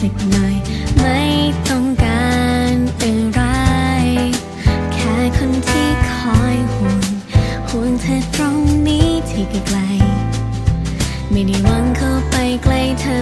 ไม่ต้องการอะไรแค่คนที่คอยห่วงห่วงเธอตรงนี้ที่ไกลไม่ได้วังเข้าไปใกล้เธอ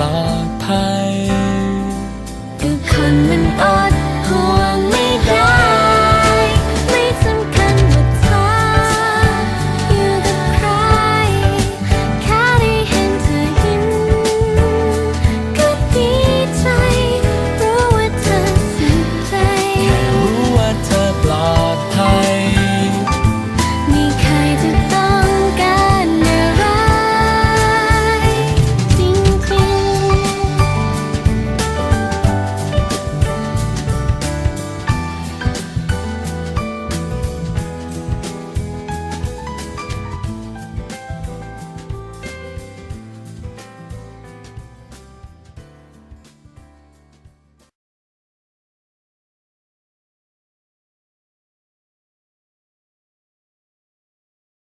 ลอดภัย